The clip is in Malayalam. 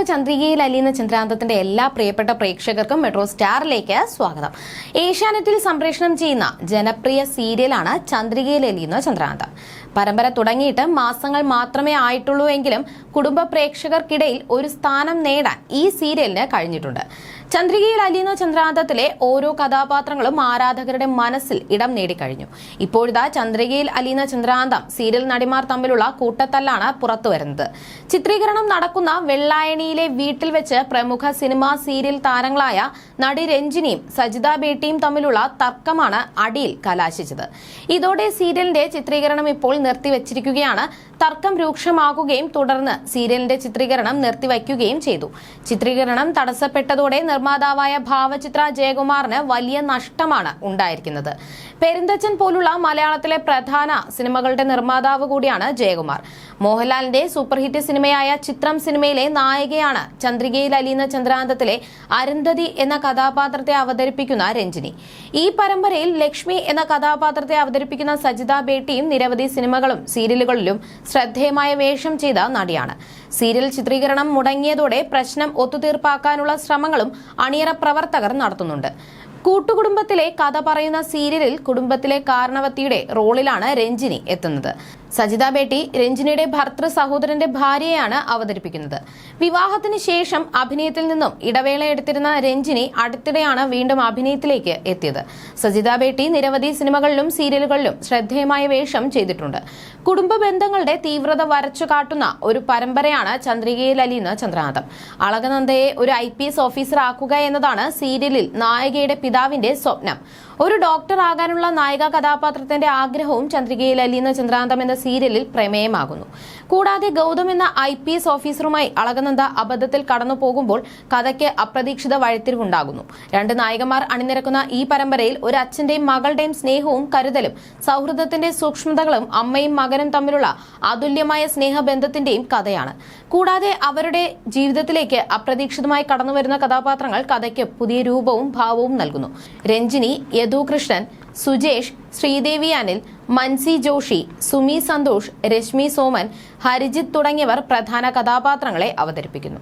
സോപ്പ് ചന്ദ്രികയിൽ അലിയുന്ന ചന്ദ്രാന്തത്തിന്റെ എല്ലാ പ്രിയപ്പെട്ട പ്രേക്ഷകർക്കും മെട്രോ സ്റ്റാറിലേക്ക് സ്വാഗതം. ഏഷ്യാനെറ്റിൽ സംപ്രേഷണം ചെയ്യുന്ന ജനപ്രിയ സീരിയലാണ് ചന്ദ്രികയിൽ അലിയുന്ന ചന്ദ്രാന്തം. പരമ്പര തുടങ്ങിയിട്ട് മാസങ്ങൾ മാത്രമേ ആയിട്ടുള്ളൂ എങ്കിലും കുടുംബ പ്രേക്ഷകർക്കിടയിൽ ഒരു സ്ഥാനം നേടാൻ ഈ സീരിയലിന് കഴിഞ്ഞിട്ടുണ്ട്. ചന്ദ്രികയിൽ അലിയുന്ന ചന്ദ്രാന്തത്തിലെ ഓരോ കഥാപാത്രങ്ങളും ആരാധകരുടെ മനസ്സിൽ ഇടം നേടിക്കഴിഞ്ഞു. ഇപ്പോഴിതാ ചന്ദ്രികയിൽ അലിയുന്ന ചന്ദ്രാന്തം സീരിയൽ നടിമാർ തമ്മിലുള്ള കൂട്ടത്തല്ലാണ് പുറത്തുവരുന്നത്. ചിത്രീകരണം നടക്കുന്ന വെള്ളായണിയിലെ വീട്ടിൽ വെച്ച് പ്രമുഖ സിനിമാ സീരിയൽ താരങ്ങളായ നടി രഞ്ജിനിയും സജിത ബേട്ടിയും തമ്മിലുള്ള തർക്കമാണ് അടിയിൽ കലാശിച്ചത്. ഇതോടെ സീരിയലിന്റെ ചിത്രീകരണം ഇപ്പോൾ നിർത്തിവച്ചിരിക്കുകയാണ്. തർക്കം രൂക്ഷമാകുകയും തുടർന്ന് സീരിയലിന്റെ ചിത്രീകരണം നിർത്തിവയ്ക്കുകയും ചെയ്തു. ചിത്രീകരണം തടസ്സപ്പെട്ടതോടെ നിർമ്മാതാവായ ഭാവചിത്ര ജയകുമാറിന് വലിയ നഷ്ടമാണ് ഉണ്ടായിരിക്കുന്നത്. പെരിന്തച്ചൻ പോലുള്ള മലയാളത്തിലെ പ്രധാന സിനിമകളുടെ നിർമ്മാതാവ് കൂടിയാണ് ജയകുമാർ. മോഹൻലാലിന്റെ സൂപ്പർഹിറ്റ് സിനിമയായ ചിത്രം സിനിമയിലെ നായികയാണ് ചന്ദ്രികയിൽ അലിയുന്ന ചന്ദ്രാന്തത്തിലെ അരുന്ധതി എന്ന കഥാപാത്രത്തെ അവതരിപ്പിക്കുന്ന രഞ്ജിനി. ഈ പരമ്പരയിൽ ലക്ഷ്മി എന്ന കഥാപാത്രത്തെ അവതരിപ്പിക്കുന്ന സജിത ബേട്ടിയും നിരവധി സിനിമകളും സീരിയലുകളിലും ശ്രദ്ധേയമായ വേഷം ചെയ്ത നടിയാണ്. സീരിയൽ ചിത്രീകരണം മുടങ്ങിയതോടെ പ്രശ്നം ഒത്തുതീർപ്പാക്കാനുള്ള ശ്രമങ്ങളും അണിയറ പ്രവർത്തകർ നടത്തുന്നുണ്ട് കൂട്ടുകുടുംബത്തിലെ കഥ പറയുന്ന സീരിയലിൽ കുടുംബത്തിലെ കാരണവത്തിയുടെ റോളിലാണ് രഞ്ജിനി എത്തുന്നത്. സജിത ബേട്ടി രഞ്ജിനിയുടെ ഭർത്തൃ സഹോദരന്റെ ഭാര്യയാണ് അവതരിപ്പിക്കുന്നത്. വിവാഹത്തിന് ശേഷം അഭിനയത്തിൽ നിന്നും ഇടവേള എടുത്തിരുന്ന രഞ്ജിനി അടുത്തിടെയാണ് വീണ്ടും അഭിനയത്തിലേക്ക് എത്തിയത്. സജിത ബേട്ടി നിരവധി സിനിമകളിലും സീരിയലുകളിലും ശ്രദ്ധേയമായ വേഷം ചെയ്തിട്ടുണ്ട്. കുടുംബ ബന്ധങ്ങളുടെ തീവ്രത വരച്ചു കാട്ടുന്ന ഒരു പരമ്പരയാണ് ചന്ദ്രികയിൽ അലിയുന്ന ചന്ദ്രനാഥം. അളകനന്ദയെ ഒരു ഐ പി എസ് ഓഫീസർ ആക്കുക എന്നതാണ് സീരിയലിൽ നായികയുടെ പിതാവിന്റെ സ്വപ്നം. ഒരു ഡോക്ടർ ആകാനുള്ള നായിക കഥാപാത്രത്തിന്റെ ആഗ്രഹവും ചന്ദ്രികയിൽ അലിയുന്ന ചന്ദ്രാന്തം എന്ന സീരിയലിൽ പ്രമേയമാകുന്നു. കൂടാതെ ഗൗതം എന്ന ഐ പി എസ് ഓഫീസറുമായി അളകനന്ദ അബദ്ധത്തിൽ കടന്നു പോകുമ്പോൾ കഥയ്ക്ക് അപ്രതീക്ഷിത വഴിത്തിരിവുണ്ടാകുന്നു. രണ്ട് നായികമാർ അണിനിരക്കുന്ന ഈ പരമ്പരയിൽ ഒരു അച്ഛന്റെയും മകളുടെയും സ്നേഹവും കരുതലും സൗഹൃദത്തിന്റെ സൂക്ഷ്മതകളും അമ്മയും മകനും തമ്മിലുള്ള അതുല്യമായ സ്നേഹബന്ധത്തിന്റെയും കഥയാണ്. കൂടാതെ അവരുടെ ജീവിതത്തിലേക്ക് അപ്രതീക്ഷിതമായി കടന്നുവരുന്ന കഥാപാത്രങ്ങൾ കഥയ്ക്ക് പുതിയ രൂപവും ഭാവവും നൽകുന്നു. രഞ്ജിനി യദുകൃഷ്ണൻ സുജേഷ് ശ്രീദേവി അനിൽ മൻസി ജോഷി സുമി സന്തോഷ് രശ്മി സോമൻ ഹരിജിത്ത് തുടങ്ങിയവർ പ്രധാന കഥാപാത്രങ്ങളെ അവതരിപ്പിക്കുന്നു.